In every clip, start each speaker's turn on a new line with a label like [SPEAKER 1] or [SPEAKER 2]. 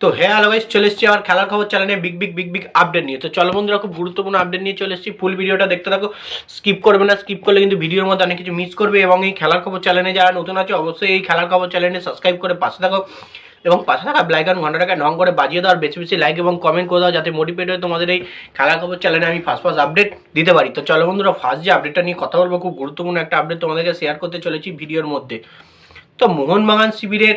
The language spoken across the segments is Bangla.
[SPEAKER 1] তো হ্যাঁ আলোগাইজ চলে এসেছি আমার খেলার খবর চ্যানেলে big big big big update নিয়ে। তো চলো বন্ধুরা, খুব গুরুত্বপূর্ণ আপডেট নিয়ে চলে এসেছি। ফুল ভিডিওটা দেখতে থাকো। স্কিপ করবে না স্কিপ করলে কিন্তু ভিডিওর মধ্যে অনেক কিছু মিস করবে এবং এই খেলার খবর চ্যানেলে যারা নতুন আছে, অবশ্যই এই খেলার খবর চ্যানেলে সাবস্ক্রাইব করে পাশে থাকো। এবং পাশে থাকা ব্লাইকন ঘন্টাটাকে নং করে বাজিয়ে দাও আর বেশি বেশি লাইক এবং কমেন্ট করে দাও যাতে মোটিভেট হয়ে তোমাদের এই খেলার খবর চ্যানেলে আমি ফার্স্ট ফার্স্ট আপডেট দিতে পারি। তো চলো বন্ধুরা ফার্স্ট যে আপডেটটা নিয়ে কথা বলব, খুব গুরুত্বপূর্ণ একটা আপডেট তোমাদেরকে শেয়ার করতে চলেছি ভিডিওর মধ্যে। তো মোহনবাগান শিবিরের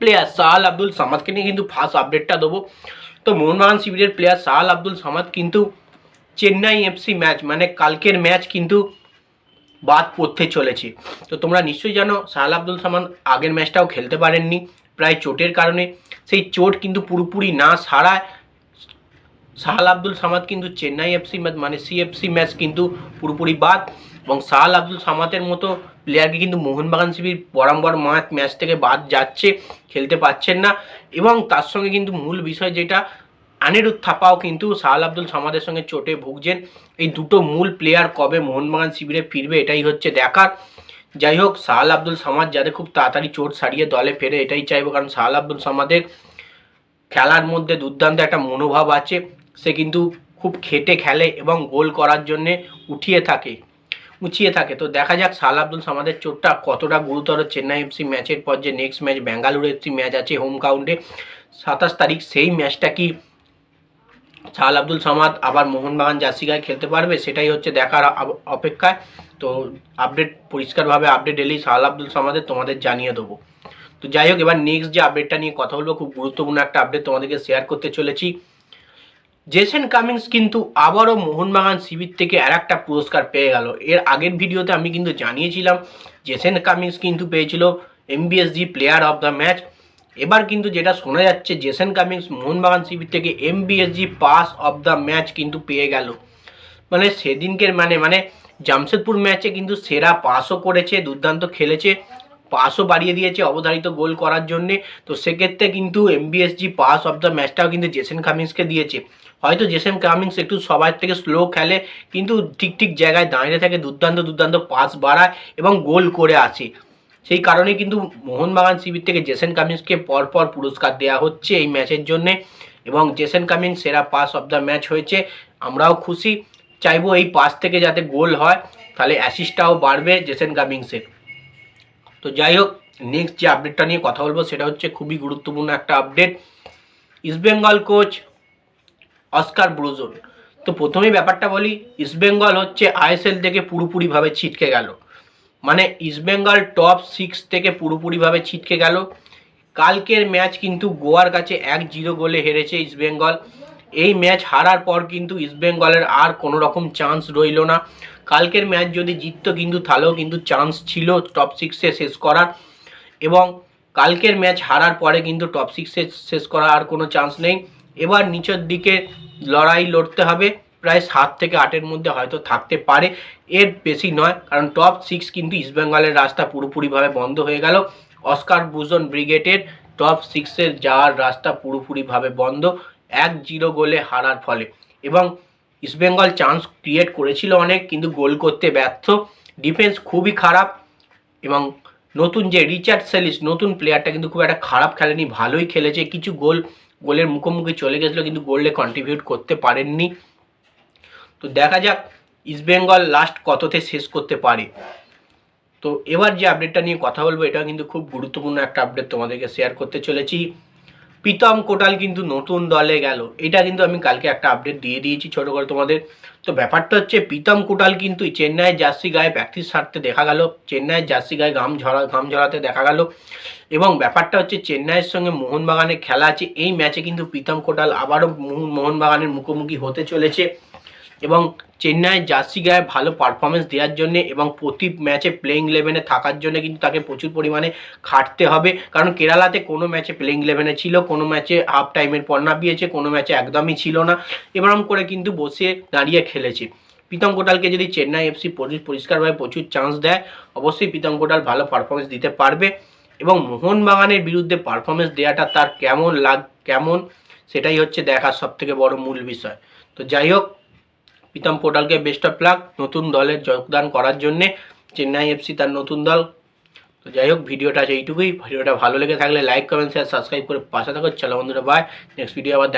[SPEAKER 1] প্লেয়ার সাহাল আব্দুল সামাদকে নিয়ে কিন্তু ফার্স্ট আপডেটটা দেবো। তো মোহনবাগান শিবিরের প্লেয়ার সাহাল আব্দুল সামাদ কিন্তু চেন্নাই এফসি ম্যাচ মানে কালকের ম্যাচ কিন্তু বাদ পড়তে চলেছে। তো তোমরা নিশ্চয়ই জানো, সাহাল আব্দুল সামাদ আগের ম্যাচটাও খেলতে পারেননি প্রায় চোটের কারণে। সেই চোট কিন্তু পুরোপুরি না সারায় সাহাল আব্দুল সামাদ কিন্তু চেন্নাই এফসি ম্যাচ মানে সিএফসি ম্যাচ কিন্তু পুরোপুরি বাদ। এবং সাহাল আব্দুল সামাদের মতো প্লেয়ারকে কিন্তু মোহনবাগান শিবির বরাবর ম্যাচ ম্যাচ থেকে বাদ যাচ্ছে, খেলতে পারছেন না। এবং তার সঙ্গে কিন্তু মূল বিষয় যেটা, আনিরুদ্ধ থাপাও কিন্তু সাহাল আব্দুল সামাদের সঙ্গে চোটে ভুগছেন। এই দুটো মূল প্লেয়ার কবে মোহনবাগান শিবিরে ফিরবে এটাই হচ্ছে দেখার। যাই হোক, সাহাল আব্দুল সামাদ যাতে খুব তাড়াতাড়ি চোট সারিয়ে দলে ফেরে এটাই চাইব, কারণ সাহাল আব্দুল সামাদের খেলার মধ্যে দুর্দান্ত একটা মনোভাব আছে। সে কিন্তু খুব খেটে খেলে এবং গোল করার জন্যে উঠিয়ে থাকে। উঁচিয়ে থাকে। তো দেখা যাক সাল আব্দুল সামাদের চোটটা কতটা গুরুতর। চেন্নাই এফসি ম্যাচের পর যে next match Bengaluru FC match আছে হোম কাউন্টে সাতাশ তারিখ সেই ম্যাচটা কি সাল আব্দুল সামাদ আবার মোহনবাগান জার্সি গায়ে খেলতে পারবে? সেটাই হচ্ছে দেখার অপেক্ষায়। তো আপডেট পরিষ্কারভাবে আপডেট এলেই সাল আব্দুল সামাদের তোমাদের জানিয়ে দেবো। তো যাই হোক, এবার নেক্সট যে আপডেটটা নিয়ে কথা বলব, খুব গুরুত্বপূর্ণ একটা আপডেট তোমাদেরকে শেয়ার করতে চলেছি। জেসেন কামিংস কিন্তু আবারও মোহনবাগান শিবির থেকে আর একটা পুরস্কার পেয়ে গেল। এর আগের ভিডিওতে আমি কিন্তু জানিয়েছিলাম, জেসেন কামিংস কিন্তু পেয়েছিল MBSG player of the match এবার কিন্তু যেটা শোনা যাচ্ছে, জেসেন কামিংস মোহনবাগান শিবির থেকে MBSG pass of the match কিন্তু পেয়ে গেল। মানে সেদিনকের মানে মানে জামশেদপুর ম্যাচে কিন্তু সেরা পাসও করেছে, দুর্দান্ত খেলেছে। পাসও বাড়িয়ে দিয়েছে অবধারিত গোল করার জন্যে। তো সেক্ষেত্রে কিন্তু এমবিএসজি পাস অফ দ্য ম্যাচটাও কিন্তু জেসেন কামিংসকে দিয়েছে। হয়তো জেসেন কামিংস একটু সবার থেকে স্লো খেলে, কিন্তু ঠিক ঠিক জায়গায় দাঁড়িয়ে থাকে, দুর্দান্ত দুর্দান্ত পাস বাড়ায় এবং গোল করে আসে। সেই কারণে কিন্তু মোহনবাগান শিবির থেকে জেসেন কামিংসকে পরপর পুরস্কার দেওয়া হচ্ছে এই ম্যাচের জন্যে এবং জেসেন কামিংস সেরা পাস অফ দ্য ম্যাচ হয়েছে। আমরাও খুশি, চাইব এই পাস থেকে যাতে গোল হয়, তাহলে অ্যাসিস্টটাও বাড়বে জেসেন কামিংসের তো যাই হোক নেক্সট যে আপডেটটা নিয়ে কথা বলব সেটা হচ্ছে খুবই গুরুত্বপূর্ণ একটা update East Bengal coach Oscar Bruzon তো প্রথমেই ব্যাপারটা বলি ইস্টবেঙ্গল হচ্ছে আইএসএল থেকে পুরোপুরিভাবে ছিটকে গেল। মানে ইস্টবেঙ্গল টপ সিক্স থেকে পুরোপুরিভাবে ছিটকে গেল। কালকের ম্যাচ কিন্তু গোয়ার কাছে এক জিরো গোলে হেরেছে ইস্টবেঙ্গল এই ম্যাচ হারার পর কিন্তু ইস্টবেঙ্গলের আর কোনো রকম চান্স রইল না। কালকের ম্যাচ যদি জিততো কিন্তু তাহলেও কিন্তু চান্স ছিল টপ সিক্সে শেষ করার। এবং কালকের ম্যাচ হারার পরে কিন্তু টপ সিক্সে শেষ করার আর কোনো চান্স নেই। এবার নিচের দিকে লড়াই লড়তে হবে। প্রায় সাত থেকে আটের মধ্যে হয়তো থাকতে পারে। এর বেশি নয়, কারণ টপ সিক্স কিন্তু ইস্টবেঙ্গলের রাস্তা পুরোপুরিভাবে বন্ধ হয়ে গেল। অস্কার বুজন ব্রিগেডের টপ সিক্সে যাওয়ার রাস্তা পুরোপুরিভাবে বন্ধ। এক জিরো গোলে হারার ফলে। এবং ইস্টবেঙ্গল চান্স ক্রিয়েট করেছিল অনেক, কিন্তু গোল করতে ব্যর্থ। ডিফেন্স খুবই খারাপ এবং নতুন যে রিচার্ড সেলিস, নতুন প্লেয়ারটা কিন্তু খুব একটা খারাপ খেলেনি, ভালোই খেলেছে। কিছু গোল, গোলের মুখোমুখি চলে গেছিল, কিন্তু গোলে কন্ট্রিবিউট করতে পারেননি। তো দেখা যাক ইস্টবেঙ্গল লাস্ট কততে শেষ করতে পারে। তো এবার যে আপডেটটা নিয়ে কথা বলব এটা কিন্তু খুব গুরুত্বপূর্ণ একটা আপডেট তোমাদেরকে শেয়ার করতে চলেছি। প্রীতম কোটাল কিন্তু নতুন দলে গেল। এটা কিন্তু আমি কালকে একটা আপডেট দিয়ে দিয়েছি ছোটো করে তোমাদের। তো ব্যাপারটা হচ্ছে, প্রীতম কোটাল কিন্তু চেন্নাইয়ের জার্সি গায়ে প্র্যাকটিস সারতে দেখা গেল। চেন্নাই জার্সি গায়ে ঘাম ঝরা, ঘাম ঝরাতে দেখা গেল। এবং ব্যাপারটা হচ্ছে, চেন্নাইয়ের সঙ্গে মোহনবাগানের খেলা আছে। এই ম্যাচে কিন্তু প্রীতম কোটাল আবারও মোহন- মোহনবাগানের মুখোমুখি হতে চলেছে। এবং চেন্নাই জার্সি গায়ে ভালো পারফরমেন্স দেওয়ার জন্য এবং প্রতি ম্যাচে প্লেইং ইলেভেনে থাকার জন্য কিন্তু তাকে প্রচুর পরিমাণে খাটতে হবে। কারণ কেরালাতে কোনো ম্যাচে প্লেইং ইলেভেনে ছিল, কোনো ম্যাচে হাফ টাইমের পর নামিয়েছে কোনো ম্যাচে একদমই ছিল না। এরকম করে কিন্তু বসে দাঁড়িয়ে খেলেছে। প্রীতম কোটালকে যদি চেন্নাই এফসি পরিষ্কারভাবে প্রচুর চান্স দেয়, অবশ্যই প্রীতম কোটাল ভালো পারফরমেন্স দিতে পারবে এবং মোহনবাগানের বিরুদ্ধে পারফরমেন্স দেওয়াটা তার কেমন লাগ কেমন, সেটাই হচ্ছে দেখার সব থেকে বড় মূল বিষয়। তো যাই হোক প্রীতম পোর্টালকে বেস্ট অফ লাক নতুন দলে যোগদান করার জন্যে চেন্নাই এফসি তার নতুন দল। তো যাই হোক, ভিডিওটা আছে এইটুকুই। ভিডিওটা ভালো লেগে থাকলে লাইক কমেন্ট শেয়ার সাবস্ক্রাইব করে পাশে থাকো। চলো বন্ধুরা বাই নেক্সট ভিডিও আবার দেখা